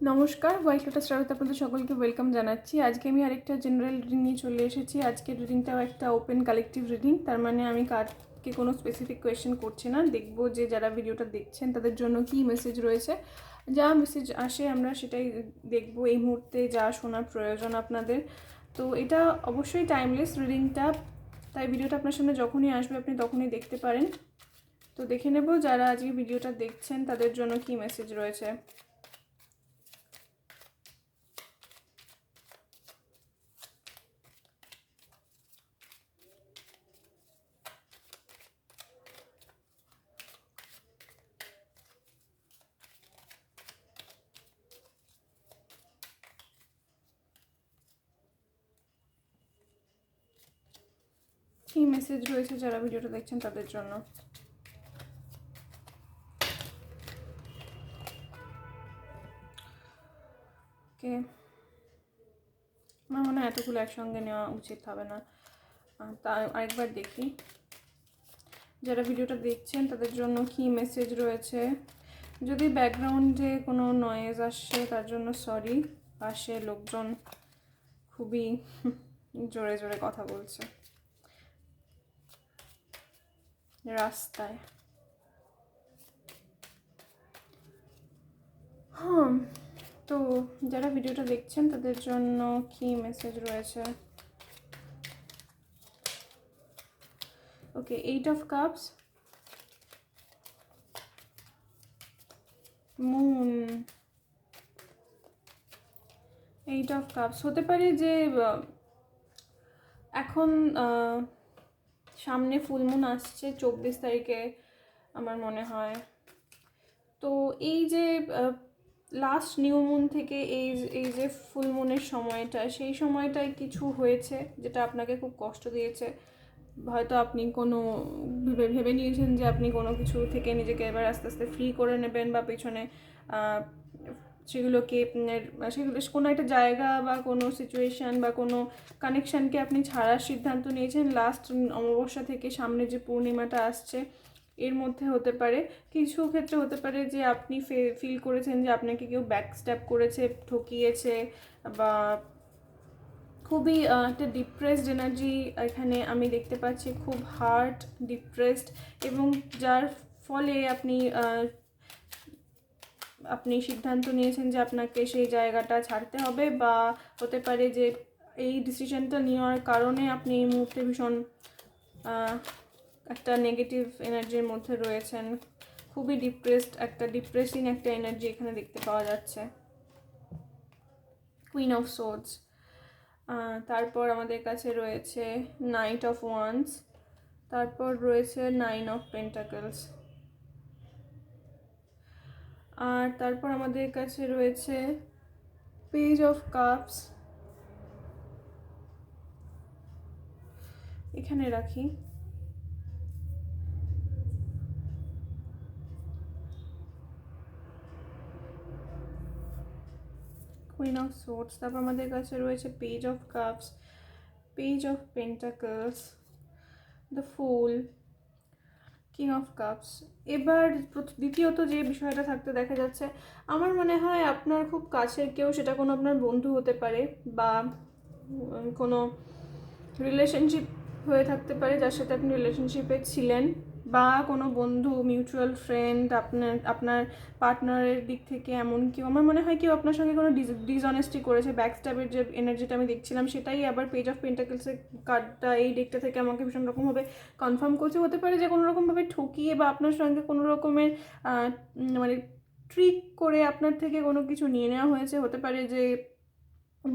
নমস্কার white lotus স্টারতে আপনাদের সকলকে ওয়েলকাম জানাচ্ছি। আজকে আমি আরেকটা জেনারেল রিডিং নিয়ে চলে এসেছি। আজকের রিডিংটাও একটা ওপেন কালেকটিভ রিডিং তার মানে আমি কারকে কোনো স্পেসিফিক কোয়েশ্চেন করছি না। দেখব যে যারা ভিডিওটা দেখছেন, তাদের জন্য কী মেসেজ রয়েছে। যা মেসেজ আসে আমরা সেটাই দেখব। এই মুহূর্তে যা শোনার প্রয়োজন আপনাদের। তো এটা অবশ্যই টাইমলেস রিডিংটা তাই ভিডিওটা আপনার সামনে যখনই আসবে, আপনি তখনই দেখতে পারেন। তো দেখে নেব যারা আজকে ভিডিওটা দেখছেন, তাদের জন্য কী মেসেজ রয়েছে। কী মেসেজ রয়েছে যারা ভিডিওটা দেখছেন তাদের জন্য? আমার মনে হয় এতগুলো একসঙ্গে নেওয়া উচিত হবে না। তা আরেকবার দেখি। যারা ভিডিওটা দেখছেন তাদের জন্য কি মেসেজ রয়েছে? যদি ব্যাকগ্রাউন্ডে কোনো নয়েজ আসছে তার জন্য সরি পাশে লোকজন খুবই জোরে জোরে কথা বলছে। রাস্তায়। হ্যাঁ তো যারা ভিডিওটা দেখছেন, তাদের জন্য কি মেসেজ রয়েছে? Okay eight of cups moon eight of cups হতে পারে যে এখন সামনে ফুলমুন আসছে চব্বিশ তারিখে, আমার মনে হয়। তো এই যে লাস্ট নিউ মুন থেকে এই এই যে ফুলমুনের সময়টা, সেই সময়টায় কিছু হয়েছে যেটা আপনাকে খুব কষ্ট দিয়েছে? হয়তো আপনি কোনো, ভেবে নিয়েছেন যে আপনি কোনো কিছু থেকে নিজেকে এবার আস্তে আস্তে ফ্রি করে নেবেন বা পেছনে সেগুলোকে সেগুলো কোনো একটা জায়গা বা কোনো সিচুয়েশান বা কোনো কানেকশানকে আপনি ছাড়ার সিদ্ধান্ত নিয়েছেন। লাস্ট অমাবস্যা থেকে সামনে যে পূর্ণিমাটা আসছে, এর মধ্যে হতে পারে। কিছু ক্ষেত্রে হতে পারে যে আপনি ফিল করেছেন যে আপনাকে কেউ ব্যাক স্ট্যাপ করেছে, ঠকিয়েছে বা খুবই একটা ডিপ্রেসড এনার্জি এখানে আমি দেখতে পাচ্ছি। খুব হার্ট ডিপ্রেসড এবং যার ফলে আপনি আপনি সিদ্ধান্ত নিয়েছেন যে আপনাকে সেই জায়গাটা ছাড়তে হবে বা হতে পারে যে এই ডিসিশনটা নেওয়ার কারণে আপনি এই মুহূর্তে ভীষণ একটা নেগেটিভ এনার্জির মধ্যে রয়েছেন। খুবই ডিপ্রেসড একটা ডিপ্রেসিং একটা এনার্জি এখানে দেখতে পাওয়া যাচ্ছে। কুইন অফ সোর্স তারপর আমাদের কাছে রয়েছে নাইট অফ ওয়ান্স তারপর রয়েছে নাইন অফ পেন্টাকলস আর তারপর আমাদের কাছে রয়েছে পেজ অফ কাপস এখানে রাখি। কুইন অফ সোর্টস তারপর আমাদের কাছে রয়েছে page of cups page of pentacles the fool king of cups এবার দ্বিতীয়ত যে বিষয়টা থাকতে দেখা যাচ্ছে, আমার মনে হয় আপনার খুব কাছের কেউ, সেটা কোনো আপনার বন্ধু হতে পারে বা কোনো রিলেশনশিপ হয়ে থাকতে পারে, যার সাথে আপনি রিলেশনশিপে ছিলেন। বা কোনো বন্ধু মিউচুয়াল ফ্রেন্ড আপনার আপনার পার্টনারের দিক থেকে এমন কেউ? আমার মনে হয় কেউ আপনার সঙ্গে কোনো ডিসঅনেস্টি করেছে ব্যাকস্ট্যাবের যে এনার্জিটা আমি দেখছিলাম, সেটাই আবার পেজ অফ পেন্টাকেলসের কার্ডটা এই ডেকটা থেকে আমাকে ভীষণ রকমভাবে কনফার্ম করছে। হতে পারে যে কোনো রকমভাবে ঠকিয়ে বা আপনার সঙ্গে কোনো রকমের মানে ট্রিক করে আপনার থেকে কোনো কিছু নিয়ে নেওয়া হয়েছে। হতে পারে যে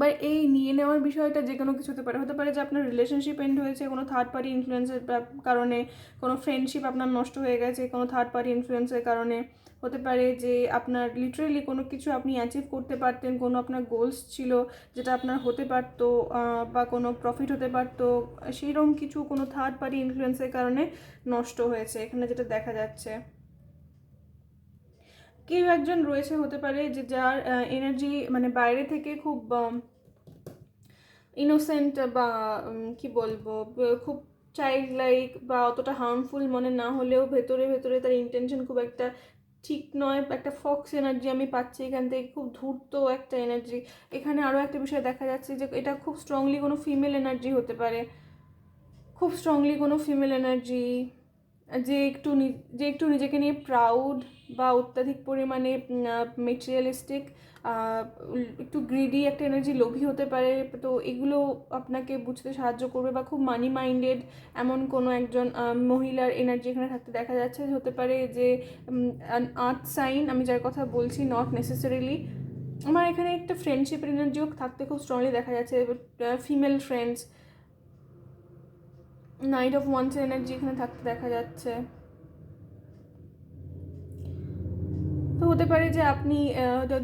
বা এই নিয়ে নেওয়ার বিষয়টা যে কোনো কিছু হতে পারে। হতে পারে যে আপনার রিলেশনশিপ এন্ড হয়েছে, কোনো থার্ড পার্টি ইনফ্লুয়েন্সের কারণে কোনো ফ্রেন্ডশিপ আপনার নষ্ট হয়ে গেছে, কোনো থার্ড পার্টি ইনফ্লুয়েন্সের কারণে। হতে পারে যে আপনার লিটারেলি কোনো কিছু আপনি অ্যাচিভ করতে পারতেন, কোনো আপনার গোলস ছিল যেটা আপনার হতে পারতো বা কোনো প্রফিট হতে পারতো সেইরকম কিছু কোনো থার্ড পার্টি ইনফ্লুয়েন্সের কারণে নষ্ট হয়েছে, এখানে যেটা দেখা যাচ্ছে। কেউ একজন রয়েছে হতে পারে যে যার এনার্জি মানে বাইরে থেকে খুব ইনোসেন্ট বা কি বলব, খুব চাইল্ড লাইক বা অতটা হার্মফুল মনে না হলেও ভেতরে ভেতরে তার ইন্টেনশন খুব একটা ঠিক নয় একটা ফক্স এনার্জি আমি পাচ্ছি এখান থেকে, খুব ধূর্ত একটা এনার্জি এখানে আরও একটা বিষয় দেখা যাচ্ছে যে এটা খুব স্ট্রংলি কোনো ফিমেল এনার্জি হতে পারে। খুব স্ট্রংলি কোনো ফিমেল এনার্জি যে একটু যে একটু নিজেকে নিয়ে প্রাউড বা অত্যাধিক পরিমাণে মেটেরিয়ালিস্টিক একটু গ্রিডি একটা এনার্জি লোভী হতে পারে। তো এগুলো আপনাকে বুঝতে সাহায্য করবে বা খুব মানি মাইন্ডেড এমন কোনো একজন মহিলার এনার্জি এখানে থাকতে দেখা যাচ্ছে। হতে পারে যে আর্থ সাইন আমি যার কথা বলছি নট নেসেসারিলি আমার এখানে একটা ফ্রেন্ডশিপের এনার্জিও থাকতে খুব স্ট্রংলি দেখা যাচ্ছে ফিমেল ফ্রেন্ডস নাইট অফ ওয়ান্সের এনার্জি এখানে থাকতে দেখা যাচ্ছে। তো হতে পারে যে আপনি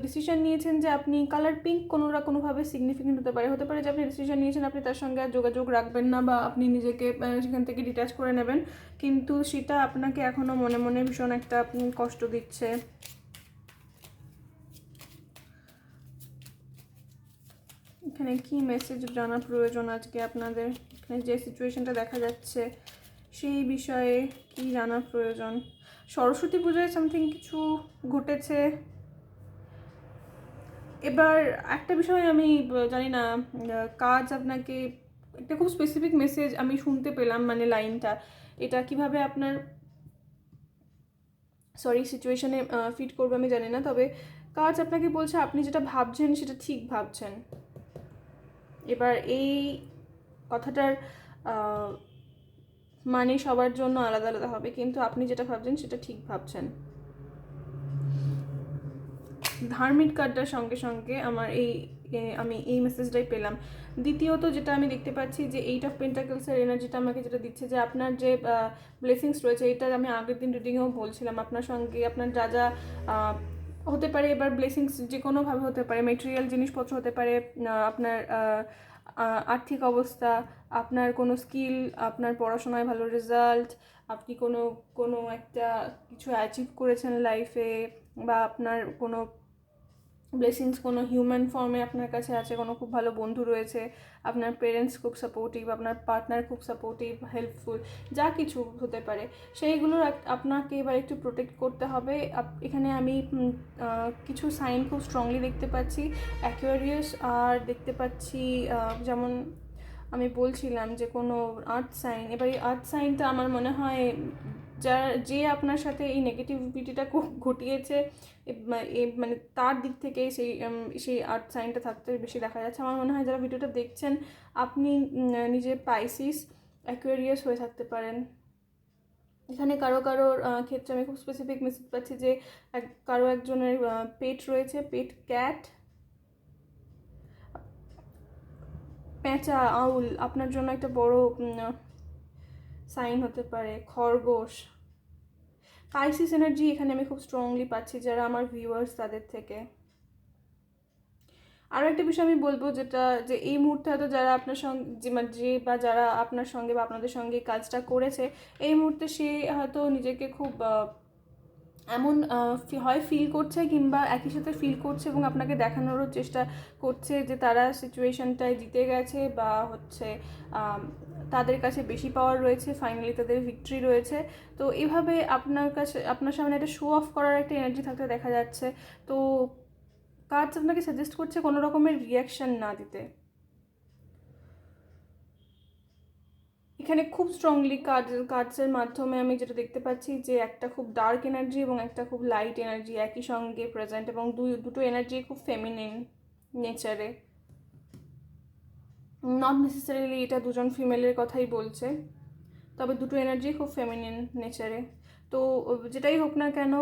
ডিসিশন নিয়েছেন যে আপনি কালার পিঙ্ক কোনো না কোনোভাবে সিগনিফিকেন্ট হতে পারে। হতে পারে যে আপনি ডিসিশন নিয়েছেন আপনি তার সঙ্গে আর যোগাযোগ রাখবেন না বা আপনি নিজেকে সেখান থেকে ডিট্যাচ করে নেবেন। কিন্তু সেটা আপনাকে এখনও মনে মনে ভীষণ একটা উম, কষ্ট দিচ্ছে। এখানে কি মেসেজ জানা প্রয়োজন আজকে আপনাদের? এখানে যে সিচুয়েশনটা দেখা যাচ্ছে সেই বিষয়ে কি জানা প্রয়োজন? সরস্বতী পূজায় সামথিং কিছু ঘটেছে? এবার একটা বিষয় আমি জানি না কাজ আপনাকে, একটা খুব স্পেসিফিক মেসেজ আমি শুনতে পেলাম মানে লাইনটা। এটা কীভাবে আপনার সরি সিচুয়েশনে ফিট করবে আমি জানি না, তবে কাজ আপনাকে বলছে আপনি যেটা ভাবছেন সেটা ঠিক ভাবছেন। এবার এই কথাটার মানে সবার জন্য আলাদা আলাদা হবে, কিন্তু আপনি যেটা ভাবছেন সেটা ঠিক ভাবছেন। ধার্মিক কার্ডটার সঙ্গে সঙ্গে আমার এই আমি এই মেসেজটাই পেলাম। দ্বিতীয়ত যেটা আমি দেখতে পাচ্ছি যে এইট অফ পেন্টাকেলসের এনার্জিটা আমাকে যেটা দিচ্ছে যে আপনার যে ব্লেসিংস রয়েছে, এটা আমি আগের দিন রিডিংয়েও বলছিলাম, আপনার সঙ্গে আপনার যা যা হতে পারে এবার ব্লেসিংস যে কোনোভাবে হতে পারে মেটেরিয়াল জিনিসপত্র হতে পারে আপনার আর্থিক অবস্থা, আপনার কোনো স্কিল আপনার পড়াশোনায় ভালো রেজাল্ট আপনি কোনো কোনো একটা কিছু অ্যাচিভ করেছেন লাইফে বা আপনার কোনো ব্লেসিংস কোনো হিউম্যান ফর্মে আপনার কাছে আছে, কোনো খুব ভালো বন্ধু রয়েছে, আপনার পেরেন্টস খুব সাপোর্টিভ আপনার পার্টনার খুব সাপোর্টিভ হেল্পফুল যা কিছু হতে পারে সেইগুলোর আপনাকে এবার একটু প্রোটেক্ট করতে হবে। এখানে আমি কিছু সাইন খুব স্ট্রংলি দেখতে পাচ্ছি অ্যাকোয়ারিয়াস আর দেখতে পাচ্ছি যেমন আমি বলছিলাম যে কোনো আর্থ সাইন এবার এই আর্থ সাইনটা আমার মনে হয় যার যে আপনার সাথে এই নেগেটিভিটিটা ঘটিয়েছে মানে তার দিক থেকে সেই সেই আর্ট সাইনটা থাকতে বেশি দেখা যাচ্ছে। আমার মনে হয় যারা ভিডিওটা দেখছেন, আপনি নিজে পাইসিস অ্যাকোয়ারিয়াস হয়ে থাকতে পারেন। এখানে কারও কারোর ক্ষেত্রে আমি খুব স্পেসিফিক মেসেজ পাচ্ছি যে এক, কারও একজনের পেট রয়েছে পেট ক্যাট পেঁচা, আউল আপনার জন্য একটা বড় সাইন হতে পারে, খরগোশ। পাইসিস এনার্জি এখানে আমি খুব স্ট্রংলি পাচ্ছি, যারা আমার ভিউয়ার্স তাদের থেকে। আরও একটা বিষয় আমি বলব যেটা, যে এই মুহূর্তে হয়তো যারা আপনার সঙ্গে, যে মানে বা যারা আপনার সঙ্গে বা আপনাদের সঙ্গে কাজটা করেছে, এই মুহূর্তে সে হয়তো নিজেকে খুব এমন হয় ফিল করছে কিংবা একই সাথে ফিল করছে এবং আপনাকে দেখানোরও চেষ্টা করছে যে তারা সিচুয়েশনটায় জিতে গেছে বা হচ্ছে তাদের কাছে বেশি পাওয়ার রয়েছে ফাইনালি তাদের ভিক্টরি রয়েছে। তো এভাবে আপনার কাছে, আপনার সামনে একটা শো অফ করার একটা এনার্জি থাকতে দেখা যাচ্ছে। তো কাজ আপনাকে সাজেস্ট করছে কোনো রকমের রিয়াকশন না দিতে। এখানে খুব স্ট্রংলি কার্ড কার্ডসের মাধ্যমে আমি যেটা দেখতে পাচ্ছি যে একটা খুব ডার্ক এনার্জি এবং একটা খুব লাইট এনার্জি একই সঙ্গে প্রেজেন্ট এবং দুই, দুটো এনার্জি খুব ফেমিনিন নেচারে নট নেসেসারিলি এটা দুজন ফিমেলের কথাই বলছে, তবে দুটো এনার্জি খুব ফেমিনিন নেচারে তো, যেটাই হোক না কেন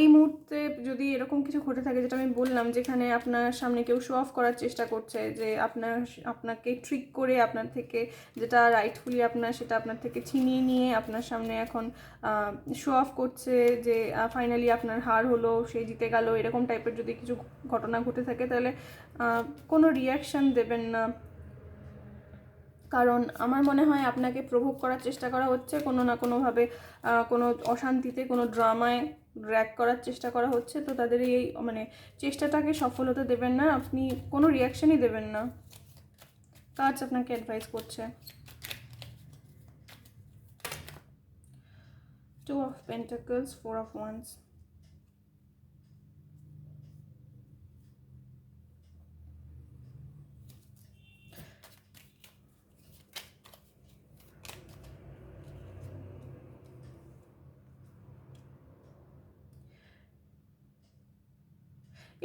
এই মুহূর্তে যদি এরকম কিছু ঘটে থাকে, যেটা আমি বললাম, যেখানে আপনার সামনে কেউ শো অফ করার চেষ্টা করছে, যে আপনার, আপনাকে ট্রিক করে আপনার থেকে যেটা রাইটফুলি আপনার, সেটা আপনার থেকে ছিনিয়ে নিয়ে আপনার সামনে এখন শো অফ করছে, যে ফাইনালি আপনার হার হলো, সে জিতে গেল, এরকম টাইপের যদি কিছু ঘটনা ঘটে থাকে, তাহলে কোনো রিয়াকশান দেবেন না। কারণ আমার মনে হয় আপনাকে প্রভোগ করার চেষ্টা করা হচ্ছে কোনো না কোনোভাবে কোনো অশান্তিতে, কোনো ড্রামায় ড্র্যাক করার চেষ্টা করা হচ্ছে, তো তাদের এই মানে চেষ্টাটাকে সফলতা দেবেন না, আপনি কোনো রিয়াকশনই দেবেন না। কাজ আপনাকে অ্যাডভাইস করছে। Two of pentacles four of of wands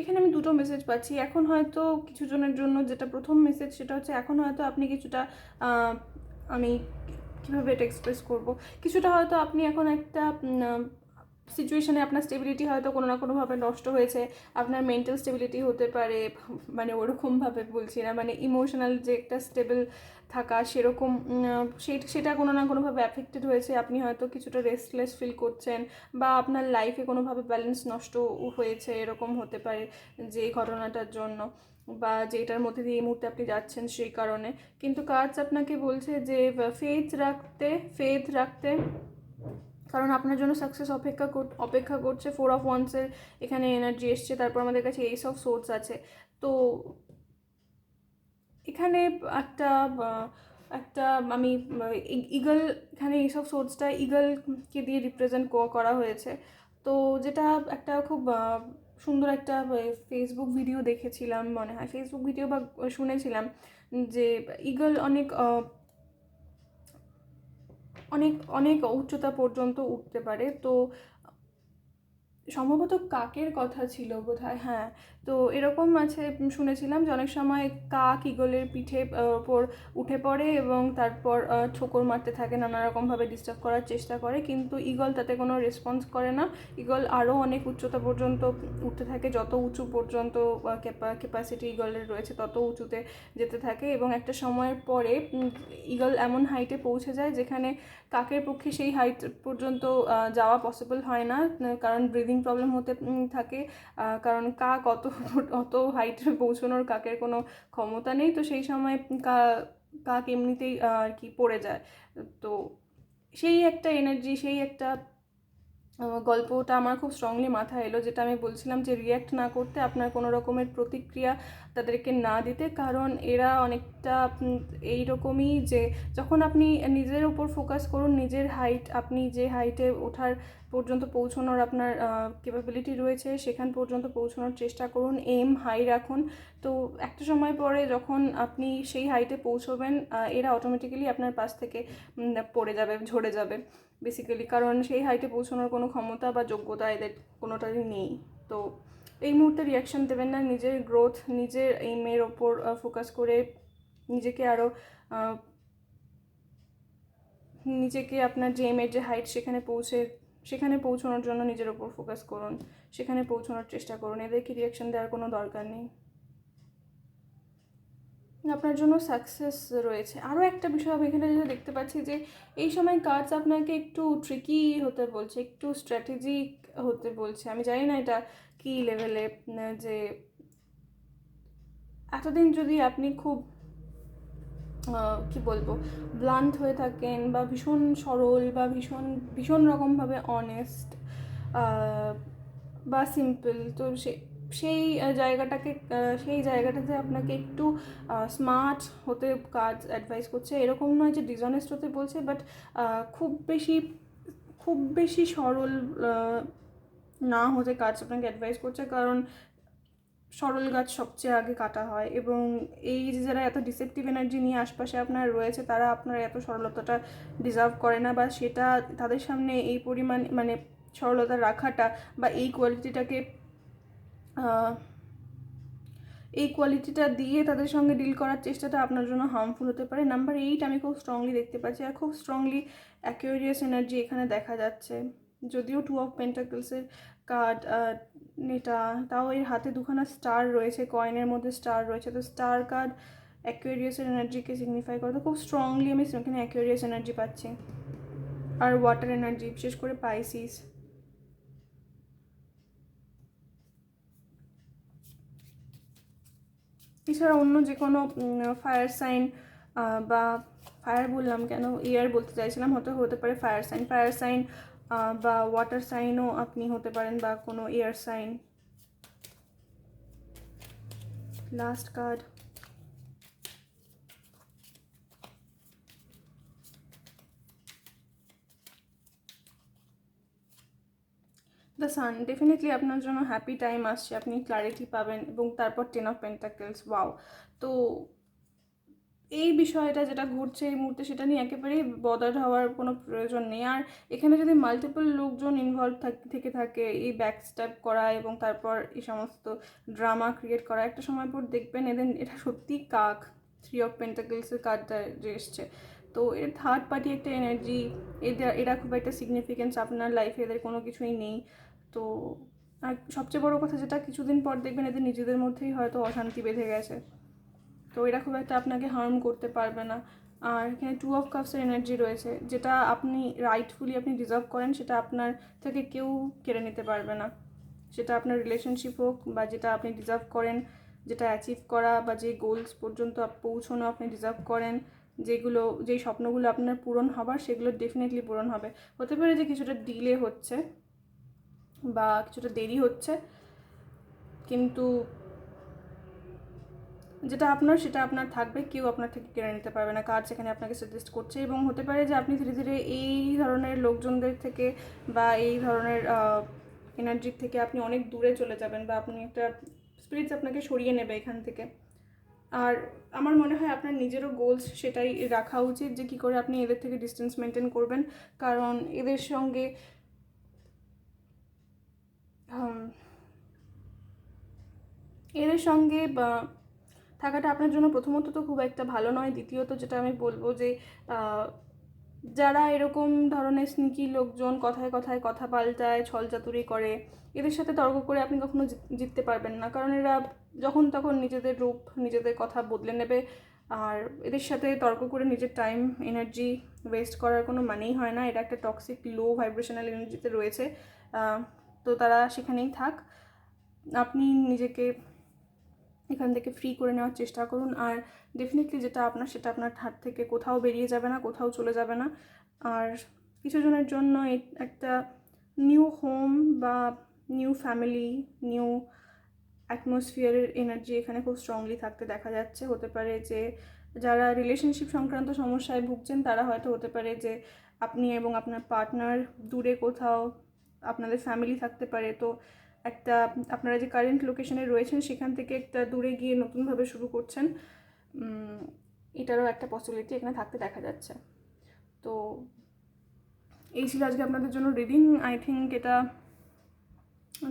এখানে আমি দুটো মেসেজ পাচ্ছি। এখন হয়তো কিছু জনের জন্য যেটা প্রথম মেসেজ সেটা হচ্ছে, এখন হয়তো আপনি কিছুটা আমি কীভাবে এটা এক্সপ্রেস করব? কিছুটা হয়তো আপনি এখন একটা সিচুয়েশনে আপনার স্টেবিলিটি হয়তো কোনো না কোনোভাবে নষ্ট হয়েছে, আপনার মেন্টাল স্টেবিলিটি হতে পারে মানে ওরকমভাবে বলছি না মানে ইমোশনাল যে একটা স্টেবল থাকা সেরকম সেটা কোনো না কোনোভাবে অ্যাফেক্টেড হয়েছে, আপনি হয়তো কিছুটা রেস্টলেস ফিল করছেন বা আপনার লাইফে কোনোভাবে ব্যালেন্স নষ্ট হয়েছে, এরকম হতে পারে যে ঘটনাটার জন্য বা যেটার মধ্যে দিয়ে এই মুহূর্তে আপনি যাচ্ছেন সেই কারণে। কিন্তু কার্ডস আপনাকে বলছে যে ফেথ রাখতে ফেথ রাখতে কারণ আপনার জন্য সাকসেস অপেক্ষা কর- অপেক্ষা করছে ফোর অফ ওয়ান্সের এখানে এনার্জি এসছে, তারপর আমাদের কাছে এইস অফ সোর্স আছে। তো এখানে একটা একটা, আমি ইগল এখানে এইসব সোর্সটা ইগলকে দিয়ে রিপ্রেজেন্ট করা হয়েছে। তো যেটা একটা খুব সুন্দর একটা ফেসবুক ভিডিও দেখেছিলাম, মনে হয়। ফেসবুক ভিডিও বা শুনেছিলাম যে ইগল অনেক অনেক অনেক উচ্চতা পর্যন্ত উঠতে পারে। তো সম্ভবত কাকের কথা ছিল বোধহয় হ্যাঁ। তো এরকম আছে, শুনেছিলাম যে অনেক সময় কাক ইগলের পিঠে ওপর উঠে পড়ে এবং তারপর ঠোকর মারতে থাকে, নানা রকমভাবে ডিস্টার্ব করার চেষ্টা করে, কিন্তু ইগল তাতে কোনো রেসপন্স করে না। ইগল আরও অনেক উচ্চতা পর্যন্ত উঠতে থাকে, যত উঁচু পর্যন্ত ক্যাপাসিটি ইগলের রয়েছে, তত উঁচুতে যেতে থাকে এবং একটা সময়ের পরে ইগল এমন হাইটে পৌঁছে যায় যেখানে কাকের পক্ষে সেই হাইট পর্যন্ত যাওয়া পসিবল হয় না, কারণ ব্রিদিং প্রবলেম হতে থাকে। কারণ কাক অত অত হাইটে পৌঁছানোর কাকের কোনো ক্ষমতা নেই, তো সেই সময় কাক এমনিতেই আর কি পড়ে যায়। তো সেই একটা এনার্জি সেই একটা গল্পটা আমার খুব স্ট্রংলি মাথায় এলো, যেটা আমি বলছিলাম যে রিয়্যাক্ট না করতে আপনার কোনো রকমের প্রতিক্রিয়া তাদেরকে না দিতে, কারণ এরা অনেকটা এই রকমই যে যখন আপনি নিজের উপর ফোকাস করুন, নিজের হাইট আপনি যে হাইটে ওঠার পর্যন্ত পৌঁছানোর আপনার ক্যাপাবিলিটি রয়েছে, সেখান পর্যন্ত পৌঁছানোর চেষ্টা করুন এম হাই রাখুন। তো একটা সময় পরে যখন আপনি সেই হাইটে পৌঁছবেন এরা অটোমেটিক্যালি আপনার পাশ থেকে পড়ে যাবে, ঝরে যাবে। বেসিক্যালি কারণ সেই হাইটে পৌঁছানোর কোনো ক্ষমতা বা যোগ্যতা এদের কোনোটারই নেই। তো এই মুহূর্তে রিয়াকশন দেবেন না, নিজের গ্রোথ নিজের এইমের ওপর ফোকাস করে নিজেকে আরও নিজেকে আপনার যে এমের যে হাইট সেখানে পৌঁছে, সেখানে পৌঁছানোর জন্য নিজের ওপর ফোকাস করুন। সেখানে পৌঁছানোর চেষ্টা করুন। এদেরকে রিয়াকশন দেওয়ার কোনো দরকার নেই। আপনার জন্য সাকসেস রয়েছে। আরও একটা বিষয় আমি এখানে যেটা দেখতে পাচ্ছি যে, এই সময় কার্ডস আপনাকে একটু ট্রিকি হতে বলছে, একটু স্ট্র্যাটেজিক হতে বলছে। আমি জানি না এটা কী লেভেলে যে, এতদিন যদি আপনি খুব কি বলব ব্লান্ট হয়ে থাকেন বা ভীষণ সরল বা ভীষণ ভীষণ রকমভাবে অনেস্ট বা সিম্পল তো সে সেই জায়গাটাকে সেই জায়গাটাতে আপনাকে একটু স্মার্ট হতে কাজ অ্যাডভাইস করছে। এরকম নয় যে ডিসঅনেস্ট হতে বলছে বাট খুব বেশি খুব বেশি সরল না হতে কাজ আপনাকে অ্যাডভাইস করছে, কারণ সরল গাছ সবচেয়ে আগে কাটা হয়। এবং এই যে যারা এত ডিসেপটিভ এনার্জি নিয়ে আশপাশে আপনার রয়েছে, তারা আপনার এত সরলতাটা ডিজার্ভ করে না, বা সেটা তাদের সামনে এই পরিমাণ মানে সরলতা রাখাটা বা এই কোয়ালিটিটাকে এই কোয়ালিটিটা দিয়ে তাদের সঙ্গে ডিল করার চেষ্টাটা আপনার জন্য হার্মফুল হতে পারে। নাম্বার এইট আমি খুব স্ট্রংলি দেখতে পাচ্ছি আর খুব স্ট্রংলি অ্যাকিউরিয়াস এনার্জি এখানে দেখা যাচ্ছে। যদিও টু অফ পেন্টাকলসের কার্ড এটা, তাও এর হাতে দুখানা স্টার রয়েছে কয়েনের মধ্যে স্টার রয়েছে। তো স্টার কার্ড অ্যাকুয়ারিয়াসের এনার্জিকে সিগনিফাই করে। তো খুব স্ট্রংলি আমি এখানে অ্যাকুয়ারিয়াস এনার্জি পাচ্ছি। আর ওয়াটার এনার্জি বিশেষ করে পাইসিস এছাড়া অন্য যে কোনো ফায়ার সাইন বা ফায়ার বললাম কেন ইয়ার বলতে চাইছিলাম, হতে হতে পারে ফায়ার সাইন ফায়ার সাইন বা ওয়াটার সাইনও আপনি হতে পারেন, বা কোনো air sign last card the sun definitely আপনার জন্য হ্যাপি টাইম আসছে, আপনি ক্লারিটি পাবেন এবং তারপর টেন অফ পেন্টাকেলস ওয়াও তো এই বিষয়টা যেটা ঘটছে এই মুহূর্তে সেটা নিয়ে একেবারেই বদার হওয়ার কোনো প্রয়োজন নেই। আর এখানে যদি মাল্টিপল লোকজন ইনভলভ থেকে, থাকে এই ব্যাক স্ট্যাপ করা এবং তারপর এই সমস্ত ড্রামা ক্রিয়েট করা, একটা সময় পর দেখবেন এদের, এটা সত্যি কাক থ্রি অফ পেন্টাকেলসের কার্ডটা যে এসছে। তো এর থার্ড পার্টি একটা এনার্জি এদের এরা খুব একটা সিগনিফিকেন্স আপনার লাইফে এদের কোনো কিছুই নেই। তো আর সবচেয়ে বড় কথা যেটা, কিছুদিন পর দেখবেন এদের নিজেদের মধ্যেই হয়তো অশান্তি বেঁধে গেছে। তো এরা খুব একটা আপনাকে হার্ম করতে পারবে না। আর এখানে টু অফ কাপসের এনার্জি রয়েছে, যেটা আপনি রাইটফুলি আপনি ডিজার্ভ করেন, সেটা আপনার থেকে কেউ কেড়ে নিতে পারবে না। সেটা আপনার রিলেশনশিপ হোক বা যেটা আপনি ডিজার্ভ করেন, যেটা অ্যাচিভ করা বা যে গোলস পর্যন্ত পৌঁছানো আপনি ডিজার্ভ করেন, যেগুলো, যেই স্বপ্নগুলো আপনার পূরণ হবার, সেগুলো ডেফিনেটলি পূরণ হবে। হতে পারে যে কিছুটা ডিলে হচ্ছে বা কিছুটা দেরি হচ্ছে। কিন্তু যেটা আপনার, সেটা আপনার থাকবে। কেউ আপনার থেকে কেড়ে নিতে পারবে না। কার সেখানে আপনাকে সাজেস্ট করছে এবং হতে পারে যে আপনি ধীরে ধীরে এই ধরনের লোকজনদের থেকে বা এই ধরনের এনার্জির থেকে আপনি অনেক দূরে চলে যাবেন বা আপনি একটা স্পিরিটস আপনাকে সরিয়ে নেবে এখান থেকে। আর আমার মনে হয় আপনার নিজেরও গোলস সেটাই রাখা উচিত যে কী করে আপনি এদের থেকে ডিস্টেন্স মেনটেন করবেন। কারণ এদের সঙ্গে এদের সঙ্গে থাকাটা আপনার জন্য প্রথমত তো খুব একটা ভালো নয়, দ্বিতীয়ত যেটা আমি বলব যে যারা এরকম ধরনের স্নিকি লোকজন কথায় কথায় কথা পাল্টায়, ছলচাতুরি করে, এদের সাথে তর্ক করে আপনি কখনো জিত- জিততে পারবেন না। কারণ এরা যখন তখন নিজেদের রূপ, নিজেদের কথা বদলে নেবে, আর এদের সাথে তর্ক করে নিজের টাইম এনার্জি ওয়েস্ট করার কোনো মানেই হয় না। এটা একটা টক্সিক লো ভাইব্রেশনাল এনার্জিতে রয়েছে। তো তারা সেখানেই থাক। আপনি নিজেকে এখান থেকে ফ্রি করে নেওয়ার চেষ্টা করুন। আর ডেফিনেটলি যেটা আপনার, সেটা আপনার হাত থেকে কোথাও বেরিয়ে যাবে না, কোথাও চলে যাবে না। আর কিছু জনের জন্য একটা নিউ হোম বা নিউ ফ্যামিলি নিউ অ্যাটমসফিয়ারের এনার্জি এখানে খুব স্ট্রংলি থাকতে দেখা যাচ্ছে। হতে পারে যে যারা রিলেশনশিপ সংক্রান্ত সমস্যায় ভুগছেন, তারা হয়তো হতে পারে যে আপনি এবং আপনার পার্টনার দূরে কোথাও আপনাদের ফ্যামিলি থাকতে পারে। তো একটা, আপনারা যে কারেন্ট লোকেশনে রয়েছেন, সেখান থেকে একটা দূরে গিয়ে নতুনভাবে শুরু করছেন এটারও একটা পসিবিলিটি এখানে থাকতে দেখা যাচ্ছে। তো এই ছিল আজকে আপনাদের জন্য রিডিং আই থিঙ্ক এটা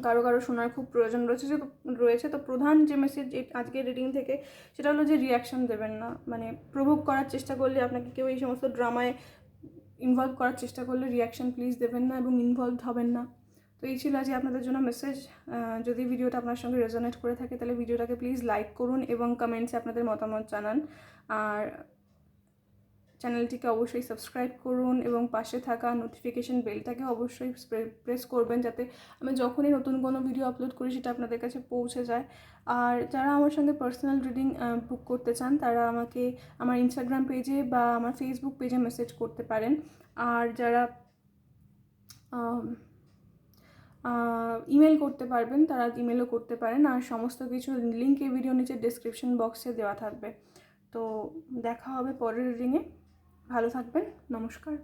কারও কারও শোনার খুব প্রয়োজন রয়েছে, যে রয়েছে। তো প্রধান যে মেসেজ আজকের রিডিং থেকে, সেটা হলো যে রিয়াকশন দেবেন না। মানে প্রভোগ করার চেষ্টা করলে আপনাকে কেউ এই সমস্ত ড্রামায় ইনভলভ করার চেষ্টা করলে রিয়াকশান প্লিজ দেবেন না এবং ইনভলভ হবেন না। তো এই ছিল আজকে আপনাদের জন্য মেসেজ যদি ভিডিওটা আপনার সঙ্গে রেজোনেট করে থাকে, তাহলে ভিডিওটাকে প্লিজ লাইক করুন এবং কমেন্টসে আপনাদের মতামত জানান। আর চ্যানেলটিকে অবশ্যই সাবস্ক্রাইব করুন এবং পাশে থাকা নোটিফিকেশন বেলটাকে অবশ্যই প্রেস করবেন যাতে আমি যখনই নতুন কোনো ভিডিও আপলোড করি সেটা আপনাদের কাছে পৌঁছে যায়। আর যারা আমার সঙ্গে পার্সোনাল রিডিং বুক করতে চান, তারা আমাকে আমার ইনস্টাগ্রাম পেজে বা আমার ফেসবুক পেজে মেসেজ করতে পারেন। আর যারা ইমেল করতে পারবেন, তারা ইমেলও করতে পারেন। আর সমস্ত কিছু লিঙ্ক এই ভিডিও নিচে ডিসক্রিপশন বক্সে দেওয়া থাকবে। তো দেখা হবে পরের রিডিংয়ে ভালো থাকবেন নমস্কার।